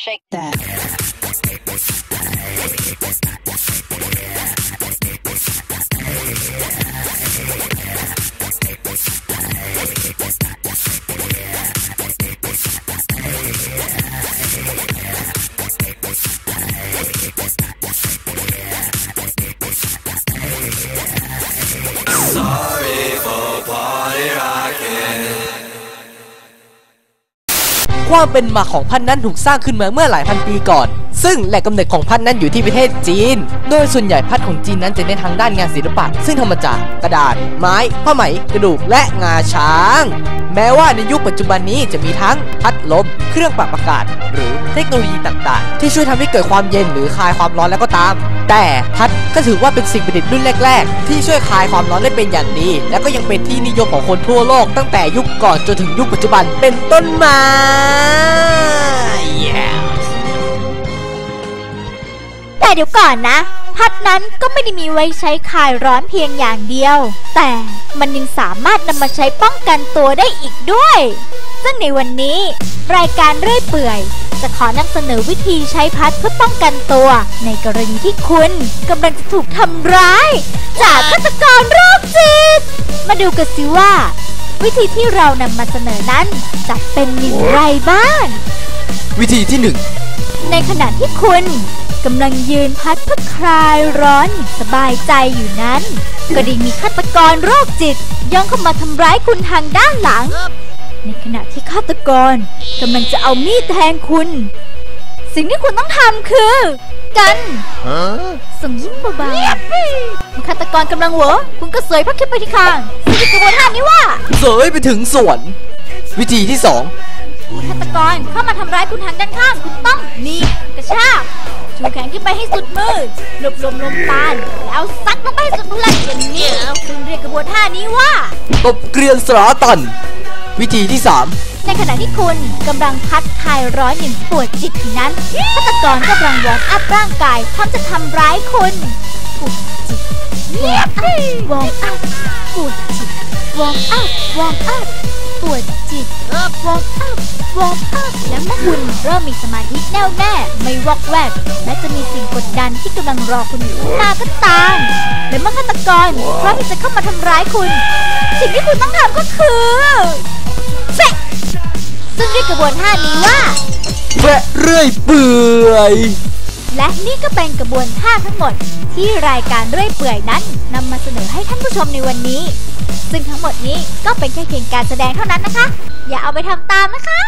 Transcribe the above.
Shake that. Sorry for party rocking. ความเป็นมาของพันธุ์นั้นถูกสร้างขึ้นมาเมื่อหลายพันปีก่อน ซึ่งแหล่งกำเนิดของพันธุ์นั้นอยู่ที่ประเทศจีน โดยส่วนใหญ่พันธุ์ของจีนนั้นจะเน้นทางด้านงานศิลปะ ซึ่งทำมาจากกระดาษ ไม้ ผ้าไหม กระดูก และงาช้าง แม้ว่าในยุคปัจจุบันนี้จะมีทั้งพัดลม เครื่องปรับอากาศ หรือเทคโนโลยีต่างๆ ที่ช่วยทำให้เกิดความเย็นหรือคลายความร้อนแล้วก็ตาม แต่พัดก็ถือว่าเป็นสิ่งประดิษฐ์รุ่นแรก ๆ ที่ช่วยคลายความร้อนได้เป็นอย่างดี และก็ยังเป็นที่นิยมของคนทั่วโลก ตั้งแต่ยุคก่อนจนถึงยุคปัจจุบันเป็นต้นมา yeah. แต่เดี๋ยวก่อนนะ พัดนั้นก็ไม่ได้มีไว้ใช้คลายร้อนเพียงอย่างเดียว แต่มันยังสามารถนำมาใช้ป้องกันตัวได้อีกด้วย ซึ่งในวันนี้ รายการเรื่อยเปื่อย จะขอนำเสนอวิธีใช้พัดเพื่อป้องกันตัว ในกรณีที่คุณกำลังจะถูกทำร้าย จากฆาตกรโรคจิต มาดูกันสิว่า วิธีที่เรานำมาเสนอนั้นจะเป็นอย่างไรบ้าง วิธีที่หนึ่งในขณะที่คุณ กำลังยืนพัดเพื่อคลายร้อนอย่างสบายใจอยู่นั้น ก็ได้มีฆาตกรโรคจิตย่องเข้ามาทำร้ายคุณทางด้านหลัง ในขณะที่ฆาตกรกำลังจะเอามีดแทงคุณ สิ่งที่คุณต้องทำคือ กันส่งยิ้มเบาๆเมื่อฆาตกรกำลังเหวอคุณก็เสยพัดขึ้นไปที่คางซึ่งเป็นกระบวนท่านี้ว่าเสยไปถึงสวน วิธีที่สองฆาตกรเข้ามาทำร้ายคุณทางด้านข้าง คุณต้องหนีกระชาก ชูแขนขึ้นไปให้สุดมือหลบลมลมปานแล้วซัดลงไปให้สุดพลังอย่างนี้ซึ่งเรียกกระบวนท่านี้ว่า ตบเกรียนสลาตัน วิธีที่สามในขณะที่คุณกำลังพัดคลายร้อนอย่างปวดจิตอยู่นั้นฆาตกรกำลังวอร์มอัพร่างกายพร้อมจะทำร้ายคุณปวดจิตวอร์มอัพปวดจิตวอร์มอัพวอร์มอัพ ปวดจิตวอร์มอัพวอร์มอัพและเมื่อคุณเริ่มมีสมาธิแน่วแน่ไม่วอกแวกและจะมีสิ่งกดดันที่กำลังรอคุณอยู่ข้างหน้าก็ตามและเมื่อฆาตกรพร้อมที่จะเข้ามาทำร้ายคุณ สิ่งที่คุณต้องทำก็คือเฟะซึ่งเรียกกระบวนท่านี้ว่าแวะเรื่อยเปื่อย และนี่ก็เป็นกระบวนท่าทั้งหมด ที่รายการเรื่อยเปื่อยนั้นนำมาเสนอให้ท่านผู้ชมในวันนี้ ซึ่งทั้งหมดนี้ก็เป็นแค่เพียงการแสดงเท่านั้นนะคะ อย่าเอาไปทำตามนะคะ